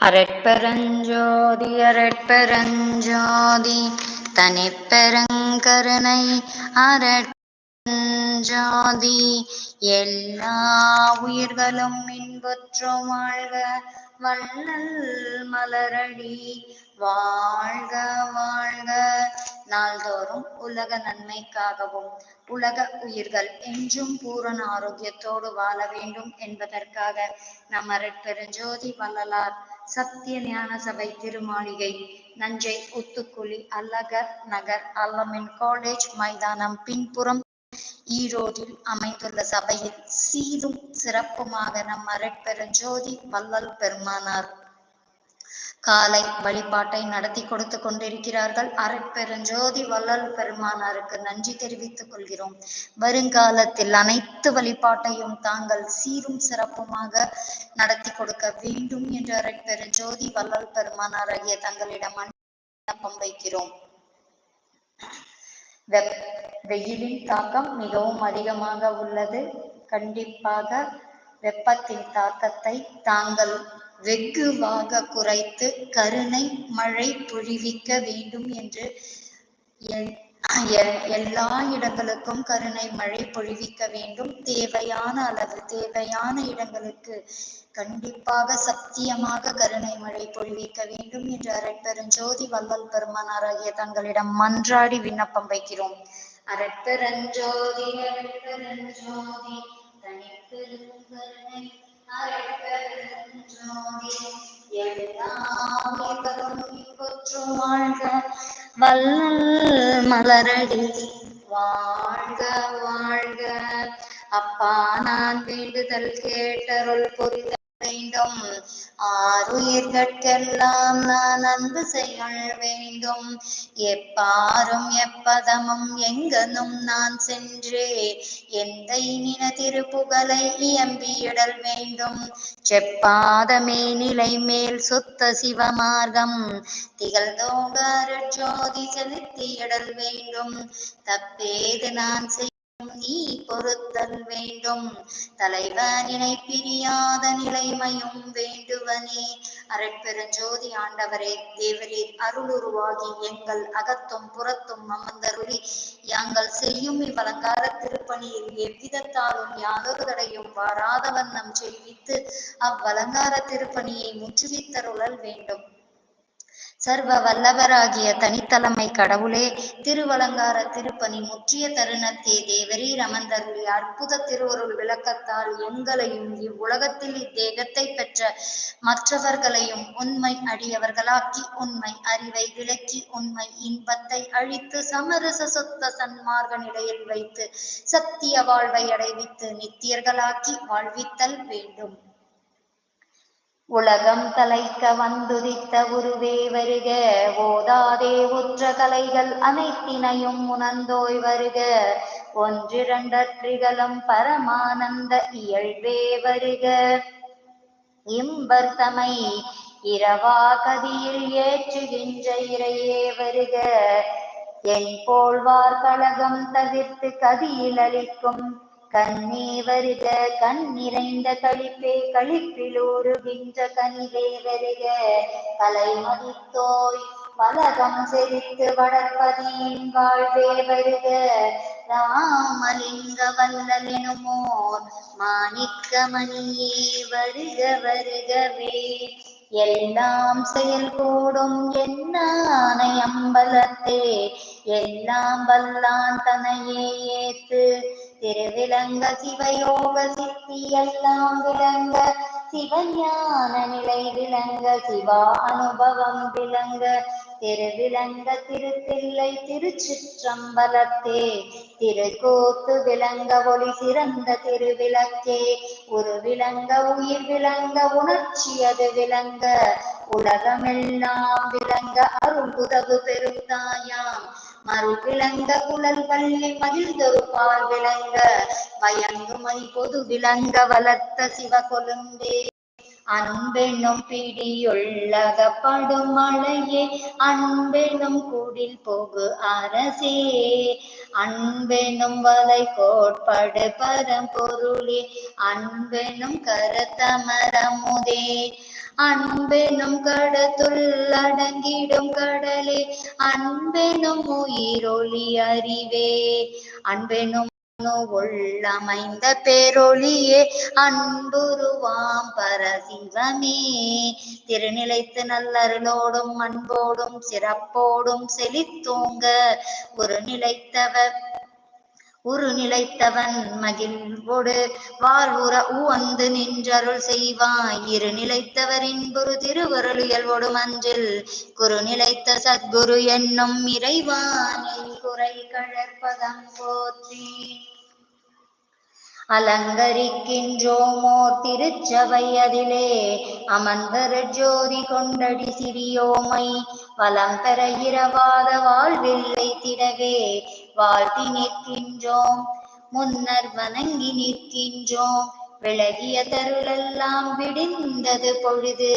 அரட்பரஞ்சோதி அரட்பரஞ்சோதி தனிப்பெருங்கருணை அரட்பரஞ்சோதி எல்லா உயிர்களும் இன்புற்று வாழ்க வள்ளல் மலரடி வாழ்க வாழ்க. நாள்தோறும் உலக நன்மைக்காகவும் உலக உயிர்கள் என்றும் பூரண ஆரோக்கியத்தோடு வாழ வேண்டும் என்பதற்காக நம் அரட்பெருஞ்சோதி வள்ளலார் சத்திய ஞான சபை திருமாளிகை நஞ்சை உத்துக்குழி அல்லகர் நகர் அல்லமின் காலேஜ் மைதானம் பின்புறம் ஈரோட்டில் அமைந்துள்ள சபையில் சீரும் சிறப்புமாக நம் அரட்பெருஞ்சோதி வல்லல் பெருமானார். காலை வழிபாட்டை நடத்தி கொடுத்து கொண்டிருக்கிறார்கள். அரட்பெருஞ்சோதி வள்ளல் பெருமானாருக்கு நன்றி தெரிவித்துக் கொள்கிறோம். வருங்காலத்தில் அனைத்து வழிபாட்டையும் தாங்கள் சீரும் சிறப்புமாக நடத்தி கொடுக்க வேண்டும் என்று அரட்பெருஞ்சோதி வள்ளல் பெருமானார் ஆகிய தங்களிடம் விண்ணப்பம் வைக்கிறோம். வெப் வெயிலின் தாக்கம் மிகவும் அதிகமாக உள்ளது. கண்டிப்பாக வெப்பத்தின் தாக்கத்தை தாங்கள் வெகுவாக குறைத்து கருணை மழை பொழிவிக்க வேண்டும் என்று எல்லா இடங்களுக்கும் கருணை மழை பொழிவிக்க வேண்டும். தேவையான அளவு தேவையான இடங்களுக்கு கண்டிப்பாக சத்தியமாக கருணை மழை பொழிவிக்க வேண்டும் என்று அரட்பெருஞ்சோதி வல்லல் பெருமானார் ஆகிய தங்களிடம் மன்றாடி விண்ணப்பம் வைக்கிறோம். அரட்பெருஞ்சோதி அரட்பெருஞ்சோதி தனிப்பெருங்கருணை வல்லல் மலரடி வாழ்க வாழ்க. அப்பா நான் வேண்டுதல் கேட்டருள் புரித வேண்டும். ஆறுயிர்கட்கெல்லாம் நான் அன்பு செய்ய வேண்டும். எப்பாரும் எப்பதமும் எங்கனும் நான் சென்றே எந்த இனின திருப்புகழை இயம்பியிடல் வேண்டும். செப்பாதமே நிலை மேல் சுத்த சிவமார்க்கம் திகழ்ந்தோங்கார ஜோதி செலுத்தியிடல் வேண்டும். தப்பேது நான் செய் நீ பொருத்தல் வேண்டும். தலைவனினை பிரியாத நிலைமையும் வேண்டுவனே. அரட்பெருஞ்சோதி ஆண்டவரே தேவரீர் அருளுருவாகி எங்கள் அகத்தும் புறத்தும் அமர்ந்தருளி. யாங்கள் செய்யும் இவ்வலங்கார திருப்பணியில் எவ்விதத்தாலும் யாதொருதடையும் தடையும் வண்ணம் செய்வித்து அவ்வலங்கார திருப்பணியை முற்றுவித்தருளல் வேண்டும். சர்வ வல்லவராகிய தனித்தலைமை கடவுளே திருவலங்கார திருப்பணி முற்றிய தருணத்தே தேவரீர் அமர்ந்தருளி அற்புத திருவருள் விளக்கத்தால் எங்களையும் இவ்வுலகத்தில் இத்தேகத்தை பெற்ற மற்றவர்களையும் உண்மை அடியவர்களாக்கி உண்மை அறிவை விளக்கி உண்மை இன்பத்தை அழித்து சமரச சொத்த சன்மார்க்க நிலையில் வைத்து சத்திய வாழ்வை அடைவித்து நித்தியர்களாக்கி வாழ்வித்தல் வேண்டும். உலகம் தலைக்க வந்துதித்த உருவே வருக. ஓதாதே உற்ற கலைகள் அனைத்தினையும் உணர்ந்தோய் வருக. ஒன்றிரண்டற்றிகளும் பரமானந்த இயல்பே வருக. இம்பர்த்தமை இரவா கதியில் ஏற்றுகின்ற இறையே வருக. என் போல்வார் கழகம் தவிர்த்து கதியில் அளிக்கும் கண்ணே வருக கண் நிறைந்த கழிப்பே கழிப்பிலூறுகின்ற கனிவே வருக. கலை மதித்தோய் பலகம் செறித்து வளர்ப்பதியின் வாழ்வே வருக. ராமலிங்க வல்லலெனுமோர் மாணிக்க மணியே வருக வருகவே. எல்லாம் செயல் கூடும் என்னானை அம்பலத்தே எல்லாம் வல்லான் தனையே ஏத்து. திருவிளங்க சிவயோக சித்தி எல்லாம் விளங்க சிவஞான நிலை விளங்க சிவா அனுபவம் விளங்க. திருவிளங்க திருத்தில்லை திருச்சிற்றம்பலத்தே திருக்கோத்து விளங்க ஒளி சிறந்த திருவிளக்கே. ஒரு விளங்க உயிர் விளங்க உணர்ச்சி அது விளங்க உலகமெல்லாம் விளங்க அருள் உதவு பெரும் தாயாம் மறு விளங்க குழல் பள்ளி மகிழ்ந்தொரு பால் விளங்க. பயங்குமை பொது விளங்க வளர்த்த சிவ கொழுந்தே. அன்பெனும் பிடியுள்ளகப்படும் மழையே அன்பெனும் கூடில் போகு அரசே. அன்பெனும் வலை கோட்படு பரம்பொருளே. அன்பெனும் கருத்தமரமுதே. அன்பெனும் கடத்துள் அடங்கிடும் கடலே. அன்பெனும் உயிரொளி அறிவே. அன்பெனும் உள்ளமைந்த பேரொளியே. அன்புருவாம் பரசிவமே. திருநிலைத்து நல்லருளோடும் அன்போடும் சிறப்போடும் செழித்தோங்க. ஒரு நிலைத்தவர் உரு நிலைத்தவன் மகிழ்வோடு வாழ்வுற உவந்து நின்றருள் செய்வாய். இரு நிலைத்தவரின் குரு திருவருள் இயல்வோடு மஞ்சில் குரு நிலைத்த சத்குரு என்னும் இறைவானை குறை கழற்பதம் போற்றி. அலங்கரிக்கின்றோமோ திருச்சபை அதிலே அமர்ந்தர ஜோதி கொண்டடி சிறியோமை வலம் பெற இரவாத வாழ்வில்லை திடவே வாழ்த்தி நிற்கின்றோம். முன்னர் வணங்கி நிற்கின்றோம். விலகிய தருளெல்லாம் விடிந்தது பொழுது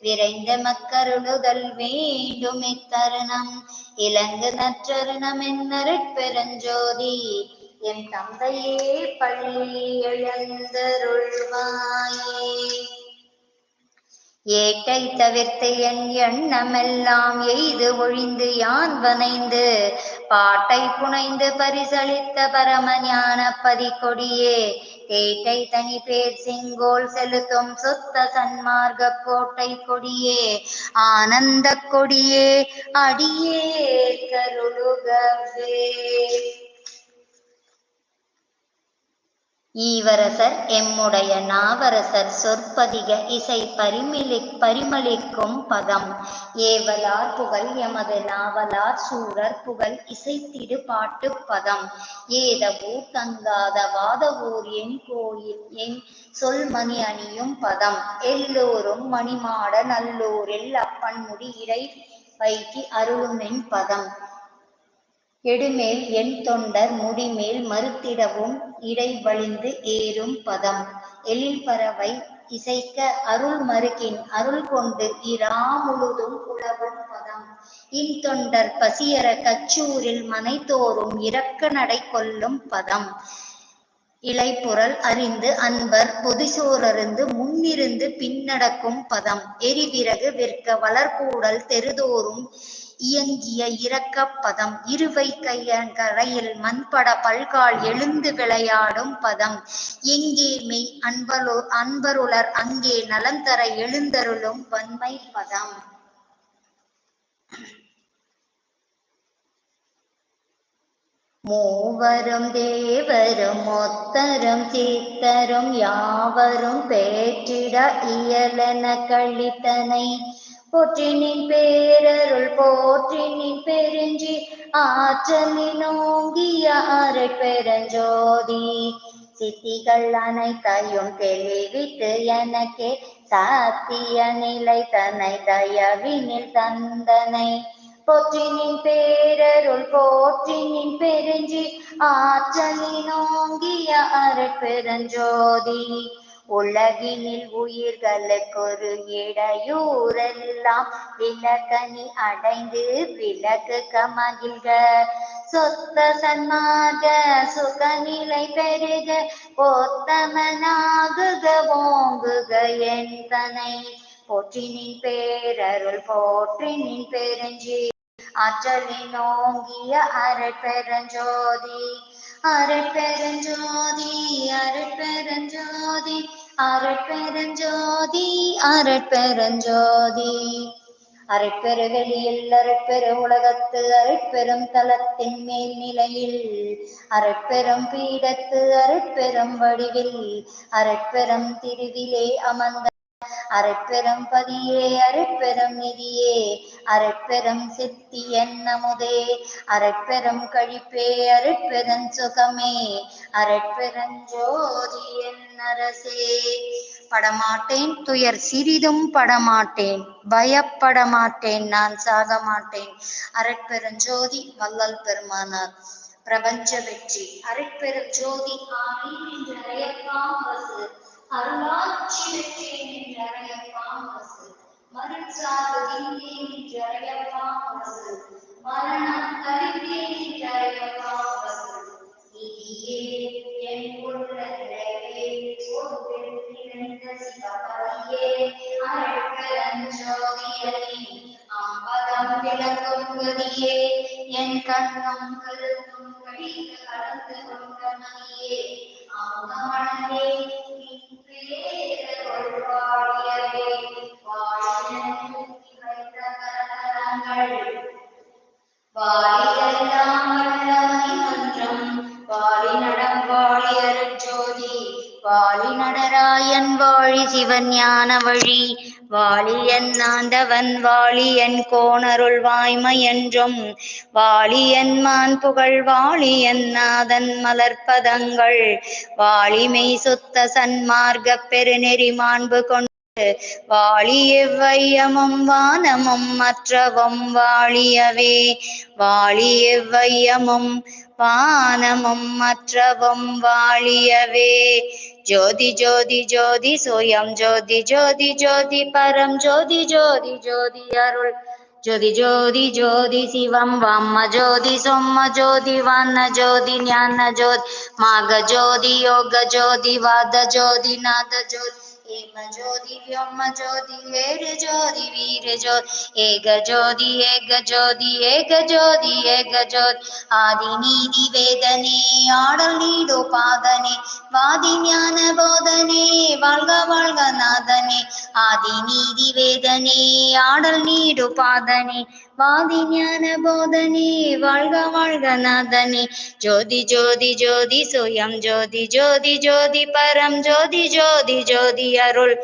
விரைந்த மக்கருளுதல் வேண்டும் இத்தருணம் இலங்கு நற்றருணம் என்னருட்பெருஞ்சோதி என் தந்தையே பள்ளி எழுந்தருள்வாயே. ஏட்டை தவிர்த்து என் எண்ணமெல்லாம் எய்து ஒழிந்து யான் வனைந்து? பாட்டை புனைந்து பரிசளித்த பரம ஞான பதிக்கொடியே தேட்டை தனி பேர் செங்கோல் செலுத்தும் சொத்த சன்மார்க்க கோட்டை கொடியே ஆனந்த கொடியே அடியே கருளுகவே. ஈவரசர் எம்முடைய நாவரசர் சொற்பதிக இசை பரிமிலி பரிமளிக்கும் பதம். ஏவலார் புகழ் எமது நாவலார் சூரர் புகழ் இசைத்திடு பாட்டு பதம். ஏதவூர் தங்காத வாதவூர் என் கோயில் என் சொல்மணி அணியும் பதம். எல்லோரும் மணிமாட நல்லூரில் அப்பன் இறை வைத்தி அருளுமென் பதம். எடுமேல் என் தொண்டர் முடிமேல் மறுத்திடவும் இடை வழிந்து ஏறும் பதம். எழில் பறவை இசைக்க அருள் மறுக்கின் அருள் கொண்டு இராமுழுதும் உழவும் பதம். இன் தொண்டர் பசியற கச்சூரில் மனைத்தோறும் இரக்க நடை கொள்ளும் பதம். இலைப்புறல் அறிந்து அன்பர் பொதுசோரருந்து முன்னிருந்து பின்னடக்கும் பதம். எரிவிறகு விற்க வளர்கூடல் தெருதோறும் இயங்கிய இரக்கப் பதம். இருவை கையங்கரையில் மண்பட பல்கால் எழுந்து விளையாடும் பதம். எங்கே மெய் அன்பலோ அன்பருளர் அங்கே நலந்தர எழுந்தருளும் வன்மை பதம். மூவரும் தேவரும் ஒத்தரும் சித்தரும் யாவரும் பேற்றிட இயலன கழித்தனை. போற்றினின் பேரருள் போற்றினின் பெருஞ்சி ஆற்றலினோங்கிய அரை பெருஞ்சோதி? சித்திகள் அனைத்தையும் தெளிவித்து எனக்கே சாத்திய நிலை தன்னை தயவினில் தந்தனை. போற்றினின் பேரருள் போற்றினின் பெருஞ்சி ஆற்றலினோங்கிய அரை பெருஞ்சோதி? உலகினில் உயிர்களுக்கொரு இடையூரெல்லாம் விலகனி அடைந்து விலகு கமகிழ்க. சொத்த சன்மாக சுகநிலை பெருக போத்தமனாகுக ஓங்குக என் தனை. போற்றினின் பேரருள் போற்றினின் பெருஞ்சி. ஆற்றலின் ஓங்கிய அரை பெருஞ்சோதி. அருட்பெருஞ்சோதி அருட்பெருஞ்சோதி அருட்பெருஞ்சோதி அருட்பெருஞ்சோதி. அரைப்பெரு வெளியில் அரைப்பெரு உலகத்து அரைப்பெரும் தலத்தின் மேல் நிலையில் அரைப்பெரும் பீடத்து அரைப்பெரும் வடிவில் அரைப்பெரும் திருவிலே அமர்ந்த அரைப்பெரும் பதியே அரைப்பெரும் நிதியே அரைப்பெரும் சித்தி என்னமுதே. அரைப்பெரும் கழிப்பே அரைப்பெரும் சுகமே. அரைப்பெரும் ஜோதி என் அரசே படமாட்டேன் துயர் சிறிதும் படமாட்டேன். பயப்பட மாட்டேன் நான் சாக மாட்டேன். அரட்பெருஞ்சோதி வல்லல் பெருமானார். பிரபஞ்ச வெற்றி. அரட்பெரும் ஜோதி ஆமீன் என்ற அருளாட்சியற்றே என்ற அழையப்பா அரசு மறுச்சாது தீங்கே என்ற அழையப்பா அரசு மரணம் கருத்தே என்ற அழையப்பா அரசு நீதியே என் உள்ள கொண்ட மதியே அங்கமணலே அருட்ஜோதி வாழி நடராயன் வாழி சிவன் ஞான வழி. வாழி என் ஆண்டவன் வாழி என் கோணருள் வாய்மை என்றும். வாழி என் மான் புகழ் வாழி என் நாதன் மலர்பதங்கள் வாழிமை சுத்த சன்மார்க்க பெருநெறி மாண்பு கொண்டு வாழி எவ்வையமும் வானமும் மற்றவும் வாழியவே. வாழி எவ்வையமும் வானமும் மற்றவும் வாழியவே. ஜோதி ஜோதி ஜோதி சுயம் ஜோதி ஜோதி ஜோதி பரம் ஜோதி ஜோதி ஜோதி அருள். ஜோதி ஜோதி ஜோதி சிவம் வம்ம ஜோதி சொம்ம ஜோதி வண்ண ஜோதி ஞான ஜோதி மாக ஜோதி யோக ஜோதி வாத ஜோதி நாத ஜோதி. ஏம ஜோதி வியோம ஜோதி ஏர ஜோதி வீர ஜோதி ஏக ஜோதி ஏக ஜோதி ஏக ஜோதி ஏக ஜோதி. ஆதி நீதி வேதனே ஆடல் நீடோ பாதனே வாதி ஞான போதனே வாழ்க வாழ்க நாதனே. ஆதி நீதி வேதனே ஆடல் நீடோ பாதனே. வாதி ஞான போதனே வாழ்க வாழ்க நாதனே. ஜோதி ஜோதி ஜோதி சுயம். ஜோதி ஜோதி ஜோதி பரம். ஜோதி ஜோதி ஜோதி அருள்.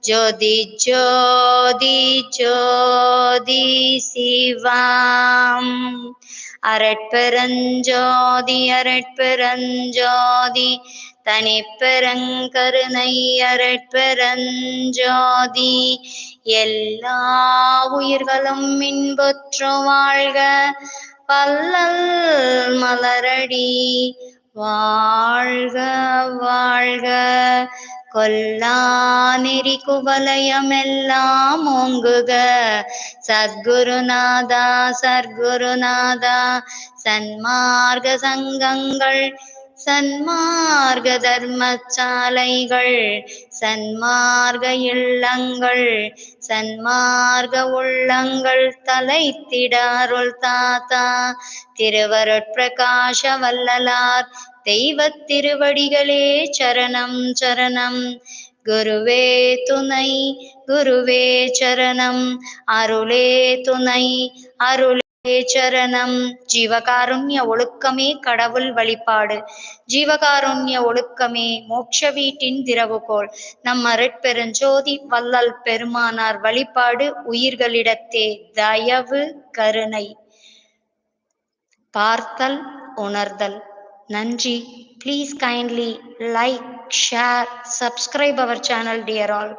ஜோதி ஜோதி ஜோதி சிவம். அரட்பெருஞ்சோதி அரட்பெருஞ்சோதி தனிப்பெருங்கருணை அரட்பெருஞ்சோதி. எல்லா உயிர்களும் இன்புற்று வாழ்க. பல்லல் மலரடி வாழ்க வாழ்க. கொல்லா நெறி குவலயமெல்லாம் ஓங்குக. சத்குருநாதா சர்க்குருநாதா சன்மார்க்க சங்கங்கள் சன்மார்க்க தர்மசாலைகள் சன்மார்க இல்லங்கள் சன்மார்க உள்ளங்கள் தலைத்திடாருள் தாத்தா. திருவருட்பிரகாச வல்லலார் தெய்வ திருவடிகளே சரணம் சரணம். குருவே துணை குருவே சரணம். அருளே துணை அருளே சரணம். ஜீவகாருண்ய ஒழுக்கமே கடவுள் வழிபாடு. ஜீவகாருண்ய ஒழுக்கமே மோட்ச வீட்டின் திறவுகோள். நம் அருட்பெருஞ்சோதி வல்லல் பெருமானார் வழிபாடு உயிர்களிடத்தே தயவு கருணை. பார்த்தல் உணர்தல். நன்றி. Please kindly like share subscribe our channel dear all